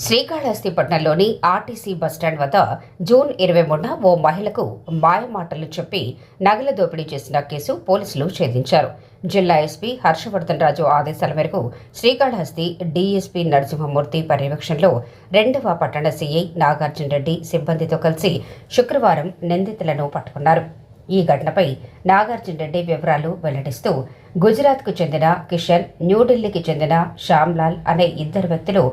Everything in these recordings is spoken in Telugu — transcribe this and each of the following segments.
శ్రీకాళహస్తిపట్నంలోని ఆర్టీసీ బస్టాండ్ వద్ద జూన్ ఇరవై మూడున ఓ మహిళకు మాయమాటలు చెప్పి నగల దోపిడీ చేసిన కేసు పోలీసులు ఛేదించారు. జిల్లా ఎస్పీ హర్షవర్ధన్ రాజు ఆదేశాల మేరకు శ్రీకాళహస్తి డీఎస్పీ నరసింహమూర్తి పర్యవేక్షణలో రెండవ పట్టణ సీఐ నాగార్జున రెడ్డి సిబ్బందితో కలిసి శుక్రవారం నిందితులను పట్టుకున్నారు. ఈ ఘటనపై నాగార్జున రెడ్డి వివరాలు వెల్లడిస్తూ గుజరాత్కు చెందిన కిషన్ న్యూఢిల్లీకి చెందిన శ్యామ్లాల్ అనే ఇద్దరు వ్యక్తులు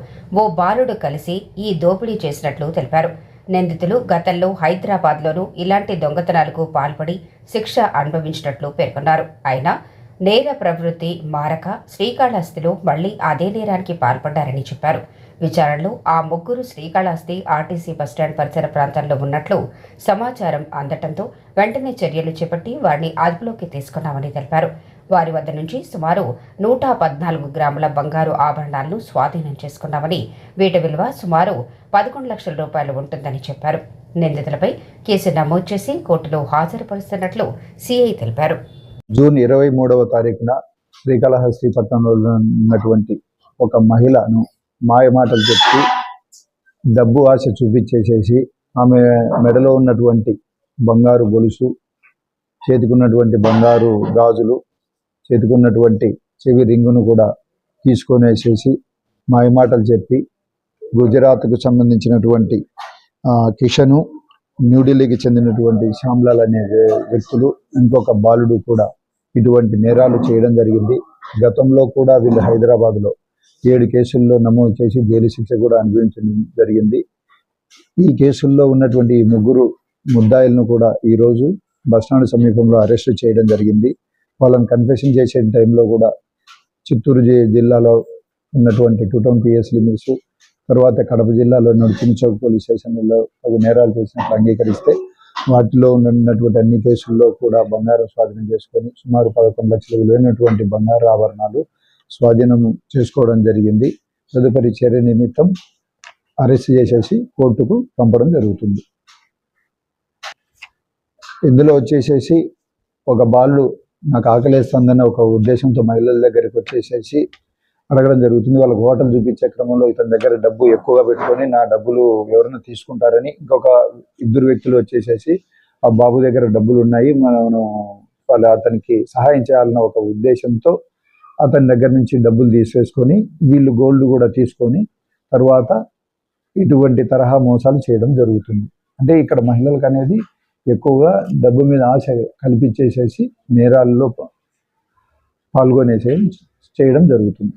ఓ బాలుడు కలిసి ఈ దోపిడీ చేసినట్లు తెలిపారు. నిందితులు గతంలో హైదరాబాద్లోనూ ఇలాంటి దొంగతనాలకు పాల్పడి శిక్ష అనుభవించినట్లు పేర్కొన్నారు. అయినా నేర ప్రవృత్తి మారక శ్రీకాళహస్తిలో మళ్ళీ అదే నేరానికి పాల్పడ్డారని చెప్పారు. విచారణలో ఆ ముగ్గురు శ్రీకాళహస్తి ఆర్టీసీ బస్టాండ్ పరిసర ప్రాంతాల్లో ఉన్నట్లు సమాచారం అందటంతో వెంటనే చర్యలు చేపట్టి వారిని అదుపులోకి తీసుకున్నామని తెలిపారు. వారి వద్ద నుంచి సుమారు నూట పద్నాలుగు గ్రాముల బంగారు ఆభరణాలను స్వాధీనం చేసుకున్నామని వీటి విలువ సుమారు పదకొండు లక్షల రూపాయలు ఉంటుందని చెప్పారు. నిందితులపై కేసు నమోదు చేసి కోర్టులో హాజరుపరుస్తున్నట్లు సిఐ తెలిపారు. జూన్ ఇరవై మూడవ తారీఖున శ్రీకాళహస్తి పట్టణంలో ఉన్నటువంటి ఒక మహిళను మాయమాటలు చెప్పి డబ్బు ఆశ చూపించేసేసి ఆమె మెడలో ఉన్నటువంటి బంగారు గొలుసు చేతికున్నటువంటి బంగారు గాజులు చేతికున్నటువంటి చెవి రింగును కూడా తీసుకొనేసేసి మాయమాటలు చెప్పి గుజరాత్కు సంబంధించినటువంటి కిషను న్యూఢిల్లీకి చెందినటువంటి శ్యామ్లాల్ అనే వ్యక్తులు ఇంకొక బాలుడు కూడా ఇటువంటి నేరాలు చేయడం జరిగింది. గతంలో కూడా వీళ్ళు హైదరాబాద్లో ఏడు కేసుల్లో నమోదు చేసి జైలు శిక్ష కూడా అనుభవించడం జరిగింది. ఈ కేసుల్లో ఉన్నటువంటి ముగ్గురు ముద్దాయిలను కూడా ఈరోజు బస్టాండ్ సమీపంలో అరెస్ట్ చేయడం జరిగింది. వాళ్ళని కన్ఫెషన్ చేసే టైంలో కూడా చిత్తూరు జి- జిల్లాలో ఉన్నటువంటి టూ టౌన్ పిఎస్ లిమిట్స్ తర్వాత కడప జిల్లాలో నడుచుని చౌక్ పోలీస్ స్టేషన్లలో తగు నేరాలు చేసినట్లు అంగీకరిస్తే వాటిలో ఉన్నటువంటి అన్ని కేసుల్లో కూడా బంగారం స్వాధీనం చేసుకొని సుమారు పదకొండు లక్షల విలువైనటువంటి బంగారు ఆభరణాలు స్వాధీనం చేసుకోవడం జరిగింది. తదుపరి చర్య నిమిత్తం అరెస్ట్ చేసేసి కోర్టుకు పంపడం జరుగుతుంది. ఇందులో వచ్చేసేసి ఒక బాలు నాకు ఆకలేస్తుందనే ఒక ఉద్దేశంతో మహిళల దగ్గరికి వచ్చేసేసి అడగడం జరుగుతుంది. వాళ్ళకు హోటల్ చూపించే క్రమంలో ఇతని దగ్గర డబ్బు ఎక్కువగా పెట్టుకొని నా డబ్బులు ఎవరైనా తీసుకుంటారని ఇంకొక ఇద్దరు వ్యక్తులు వచ్చేసేసి ఆ బాబు దగ్గర డబ్బులు ఉన్నాయి. మనం వాళ్ళ అతనికి సహాయం చేయాలన్న ఒక ఉద్దేశంతో అతని దగ్గర నుంచి డబ్బులు తీసేసుకొని వీళ్ళు గోల్డ్ కూడా తీసుకొని తర్వాత ఇటువంటి తరహా మోసాలు చేయడం జరుగుతుంది. అంటే ఇక్కడ మహిళలకు అనేది ఎక్కువగా డబ్బు మీద ఆశ కల్పించేసేసి నేరాల్లో పా- పాల్గొనేసే చేయడం జరుగుతుంది.